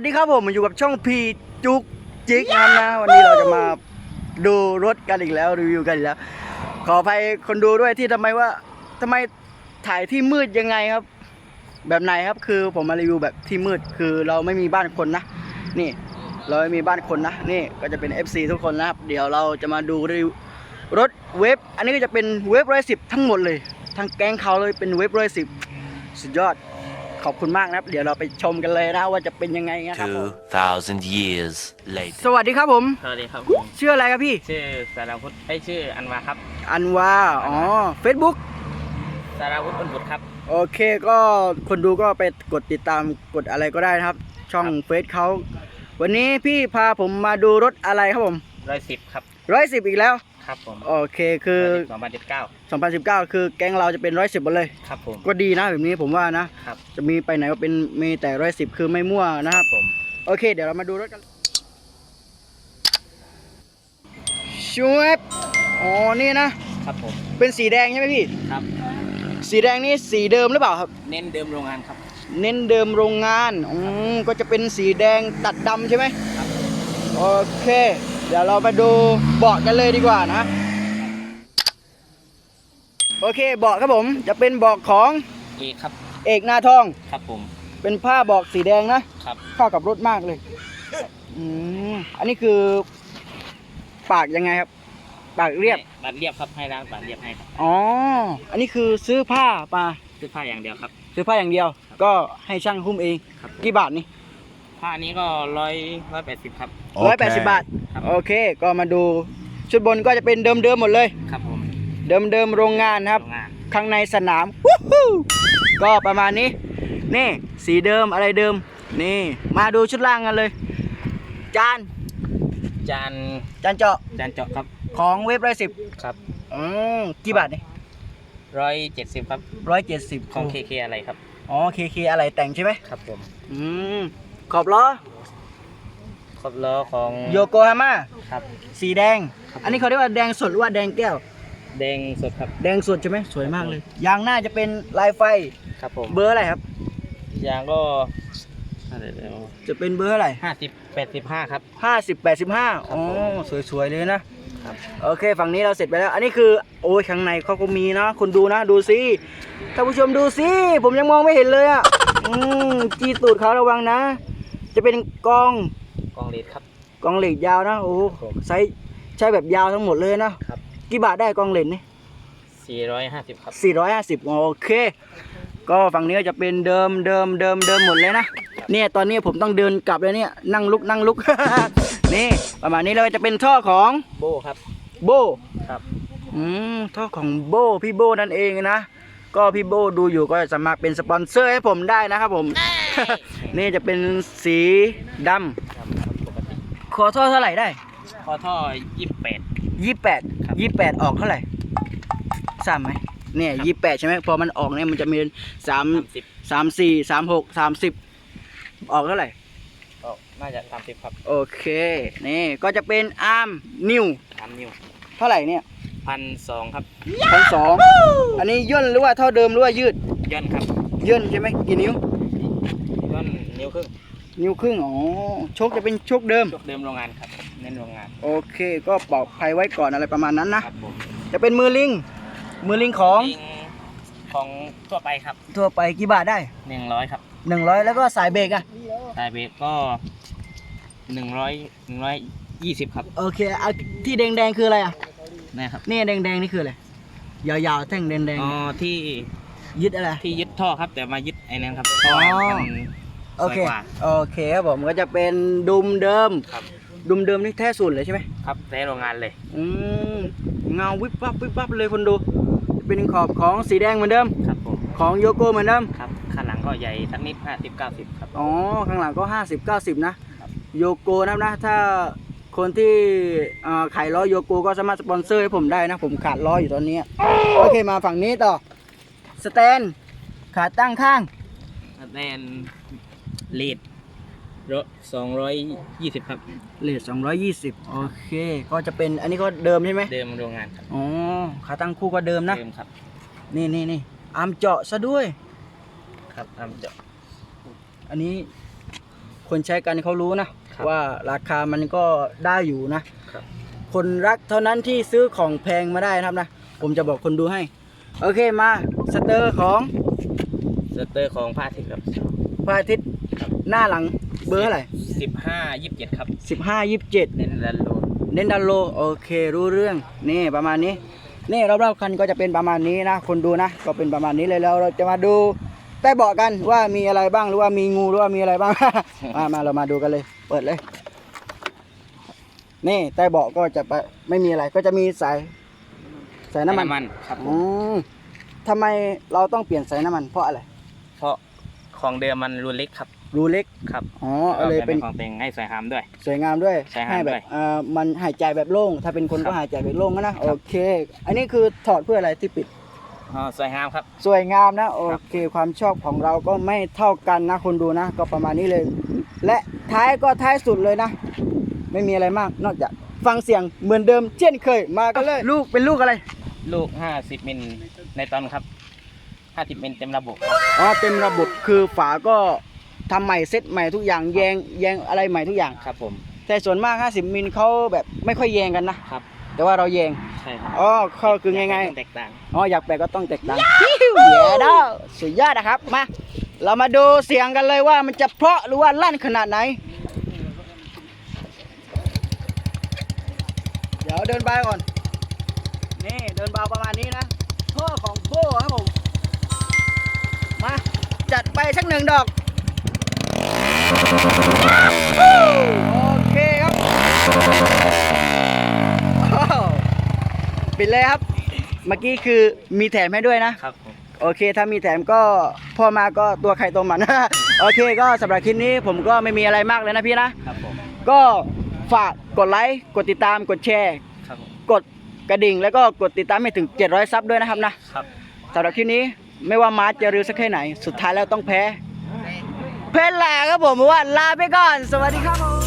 วัสดีครับผมมาอยู่กับช่องพีจุกจิกนะครับนะวันนี้เราจะมาดูรถกันอีกแล้วรีวิวกันอีกแล้ว ขออภัยคนดูด้วยที่ทำไมว่าทำไมถ่ายที่มืดยังไงครับ แบบไหนครับคือผมมารีวิวแบบที่มืดคือเราไม่มีบ้านคนนะ นี่ เราไม่มีบ้านคนนะ นี่ก็จะเป็น FC ทุกคนนะครับ เดี๋ยวเราจะมาดูรีวิวรถเวฟอันนี้ก็จะเป็นเวฟร้อยสิบทั้งหมดเลย ทั้งแก๊งเขาเลยเป็นเวฟร้อยสิบสุดยอด ขอบคุณมากนะครับ เดี๋ยวเราไปชมกันเลยนะว่าจะเป็นยังไงนะครับผม 2,000 years later. สวัสดีครับผม สวัสดีครับผมชื่ออะไรครับพี่ ชื่อสารวุฒิไอยชื่ออันวาครับ อันวาอ๋อ Facebook สารวุฒิอุนบุตรครับ โอเคก็คนดูก็ไปกดติดตามกดอะไรก็ได้นะครับ ช่องเฟซเขาวันนี้พี่พาผมมาดูรถอะไรครับผมร้อยสิบครับ ร้อยสิบอีกแล้ว ครับผมโอเคคือสองพันสิบเก้า2019คือแก๊งเราจะเป็นร้อยสิบหมดเลย ครับผม ก็ดีนะแบบนี้ผมว่านะ ครับ จะมีไปไหนก็เป็นมีแต่ร้อยสิบคือไม่มั่วนะครับผม โอเค เดี๋ยวเรามาดูรถกันชวบอ๋อ นี่นะ ครับผม เป็นสีแดงใช่ไหมพี่ ครับ สีแดงนี่สีเดิมหรือเปล่าครับ เน้นเดิมโรงงานครับ เน้นเดิมโรงงาน อืม ก็จะเป็นสีแดงตัดดำใช่ไหมครับ โอเค เดี๋ยวเรามาดูเบาะกันเลยดีกว่านะ โอเคเบาะครับผมจะเป็นเบาะของเอกครับ เอกนาทอง ครับผม เป็นผ้าเบอกสีแดงนะครับ เข้ากับรถมากเลยอืมอันนี้คือ ปากยังไงครับ ปากเรียบให้บัตรเรียบครับให้ร้านบัตรเรียบให้ครับอ๋อ อันนี้คือซื้อผ้ามา ซื้อผ้าอย่างเดียวครับ ซื้อผ้าอย่างเดียว ก็ให้ช่างหุ้มเอง ครับกี่บาทนี่ ผ้านี้ก็ร้อยร้อยแปดสิบครับ ร้อยแปดสิบบาท ครับ โอเค ก็มาดูชุดบนก็จะเป็นเดิมๆหมดเลย ครับผมเดิมๆโรงงานนะครับ โรงงานข้างในสนามวู้ฮู้ก็ประมาณนี้ นี่ สีเดิมอะไรเดิม นี่ มาดูชุดล่างกันเลย จาน จานจานเจาะจานเจาะครับของเว็บร้อยสิบครับอืมกี่บาทนี่ร้อยเจ็ดสิบครับร้อยเจ็ดสิบของเคเคอะไรครับ อ๋อเคเคอะไรแต่งใช่ไหมครับผม อืม ขอบล้อขอบล้อของโยโกฮาม่าครับ สีแดง อันนี้เขาเรียกว่าแดงสดหรือว่าแดงแก้ว แดงสดครับแดงสดใช่ไหมสวยมากเลย ยางหน้าจะเป็นลายไฟ ครับผมเบอร์อะไรครับ ยางก็อะไรจะเป็นเบอร์อะไรห้าสิบแปดสิบห้าครับ ห้าสิบแปดสิบห้าครับอ๋อผมสวยๆเลยนะ ครับ โอเค ฝั่งนี้เราเสร็จไปแล้ว อันนี้คือโอ้ยข้างในเขาก็มีนะคุณดูนะดูสิท่านผู้ชมดูสิผมยังมองไม่เห็นเลยอะอืมจีตูดเขาระวังนะ จะเป็นกองกองเลดครับ กองเหล็กยาวนะโอ้ครับผมไซส์ใช้แบบยาวทั้งหมดเลยนะครับ กี่บาทได้กองเหล็กนี่สี่ร้อยห้าสิบครับ สี่ร้อยห้าสิบโอเค ก็ฝั่งนี้ก็จะเป็นเดิมเดิมเดิมเดิมหมดเลยนะเนี่ยตอนนี้ผมต้องเดินกลับเลยเนี่ยนั่งลุกนั่งลุก นี่ประมาณนี้เลยจะเป็นท่อของโบครับ โบ ครับ อืมท่อของโบพี่โบนั่นเองนะ ก็พี่โบดูอยู่ก็สามารถเป็นสปอนเซอร์ให้ผมได้นะครับผม นี่จะเป็นสีดครับปกติำขอท่อเท่าไหร่ได้ คอท่อยี่สิบแปดยี่แปดครับยี่แปดออกเท่าไหร่สามไหมเนี่ยครับยี่แปดใช่ไหมพอมันออกเนี่ยมันจะมีสามสามสิบสามสี่สามหกสามสิบออกเท่าไหร่ก็น่าจะสามสิบครับ โอเค นี่ก็จะเป็นอาร์มนิวสามนิ้วเท่าไหร่เนี่ยพันสองครับทั้งสองอันนี้ย่นหรือว่าเท่าเดิมหรือว่ายืดย่อนครับย่นใช่ไหมกี่นิ้วย่อนนิ้วครึ่ง นิ้วครึ่งอ๋อโชคจะเป็นโชคเดิมช่วงเดิมโรงงานครับเน้นโรงงานโอเค ก็ปลอดภัยไว้ก่อนอะไรประมาณนั้นนะครับผมจะเป็นมือลิง มือลิงของลิงของทั่วไปครับทั่วไปกี่บาทได้ หนึ่งร้อยครับหนึ่งร้อยแล้วก็สายเบรกอะสายเบรกก็หนึ่งร้อยหนึ่งร้อยยี่สิบครับโอเคเอาที่แดงๆคืออะไรอะนะครับนี่แดงๆนี่คืออะไรยาวๆแท่งแดงอ๋อที่ๆยึดอะไร ที่ยึดท่อครับ แต่มายึดไอ้นั้นครับอ๋อเพราะว่ามันส โอวยเคกว่า โอเคครับผมก็จะเป็นดุมเดิม ครับ ดุมเดิมนี่แท้สุดเลยใช่ไหมครับในโรงงานเลย อืมเงาวิบวับวิบวับเลยคนดู เป็นขอบของสีแดงเหมือนเดิม ครับผม ของโยโกเหมือนเดิม ครับข้างหลังก็ใหญ่สักนิดห้าสิบเก้าสิบครับ อ๋อ ข้างหลังก็ 50 90 นะ โยโกนะครับนะ ถ้าคนที่เอ่อขายล้อโยโกก็สามารถสปอนเซอร์ให้ผมได้นะ ผมขาดล้ออยู่ตอนนี้ โอเคมาฝั่งนี้ต่อ สแตน ขาตั้งข้าง แนน เลดรถสองร้อยยี่สิบครับเลท220 โอเค ก็จะเป็นอันนี้ก็เดิมใช่ไหมเดิมโรงงานครับอ๋อขาตั้งคู่ก็เดิมนะ เดิมครับนี่นี่นี่อาร์มเจาะซะด้วย ครับทำเจาะ อันนี้คนใช้กันเขารู้นะ ครับว่าราคามันก็ได้อยู่นะครับ คนรักเท่านั้นที่ซื้อของแพงมาได้นะครับนะ ผมจะบอกคนดูให้ โอเคมาสเตอร์ของ สเตอร์ของพระอาทิตย์ครับ พระอาทิตย์หน้าหลังเบอร์อะไรสิบห้ายี่สิบเจ็ดครับสิบห้ายี่สิบเจ็ดเน้นดันโลเน้นดันโลโอเครู้เรื่องนี่ประมาณนี้นี่รอบๆคันก็จะเป็นประมาณนี้นะ คนดูนะ ก็เป็นประมาณนี้เลยแล้วเราจะมาดูใต้เบาะกันว่ามีอะไรบ้างหรือว่ามีงูหรือว่ามีอะไรบ้าง มามาเรามาดูกันเลย เปิดเลย นี่ใต้เบาะก็จะไปไม่มีอะไรก็จะมีสายสายน้ำมันมันครับผอืมมทำไมเราต้องเปลี่ยนสายน้ำมันเพราะอะไรเพราะ ของเดิมมันรูเล็กครับ รูเล็กครับอ๋อก็เลยเป็นของเต็งให้สวยงามด้วย สวยงามด้วยใช่ฮะให้แบด้บวย เอ่อมันหายใจแบบโล่ง ถ้าเป็นคนครัก็บหายใจแบบโล่งนะโอเค อันนี้คือถอดเพื่ออะไรที่ปิด อ๋อสวยงามครับ สวยงามนะโอเค ความชอบของเราก็ไม่เท่ากันนะคนดูนะ ก็ประมาณนี้เลย และท้ายก็ท้ายสุดเลยนะ ไม่มีอะไรมาก นอกจากฟังเสียงเหมือนเดิมเช่นเคยมากันเลย ลูกเป็นลูกอะไร ลูก 50มิลในตอนครับ 50มิลเต็มระบบครับอ๋อเต็มระบบคือฝาก็ทำใหม่เซ็ตใหม่ทุกอย่างแยงแยงอะไรใหม่ทุกอย่าง ครับผมแต่ส่วนมาก 50มิลเขาแบบไม่ค่อยแยงกันนะครับ แต่ว่าเราแยงใช่ครับอ๋อก็คือง่ายแตกต่างๆอ๋ออยากแปลก็ต้องแตกต่างเย้ดอสุดยอดนะครับมาเรามาดูเสียงกันเลยว่ามันจะเพราะหรือว่าลั่นขนาดไหน เดี๋ยวเดินไปก่อน นี่เดินเบาประมาณนี้นะท่อของโบ้ครับผม มา จัดไปสักหนึ่งดอก โอเคครับโอ้ปิดเลยครับ เมื่อกี้คือมีแถมให้ด้วยนะ ครับผมโอเค ถ้ามีแถมก็พ่อมาก็ตัวไข่ตัวมันโอเคก็สำหรับคลิปนี้ผมก็ไม่มีอะไรมากเลยนะพี่นะครับผมก็ฝากกดไลค์กดติดตามกดแชร์ ครับผมกดกระดิ่งแล้วก็กดติดตามให้ถึง 700 ซับด้วยนะครับนะครับ สำหรับคลิปนี้ ไม่ว่ามาร์ทจะริวสักแค่ไหน สุดท้ายแล้วต้องแพ้แพ้ลาครับผมเพราะว่าลาไปก่อน สวัสดีครับผม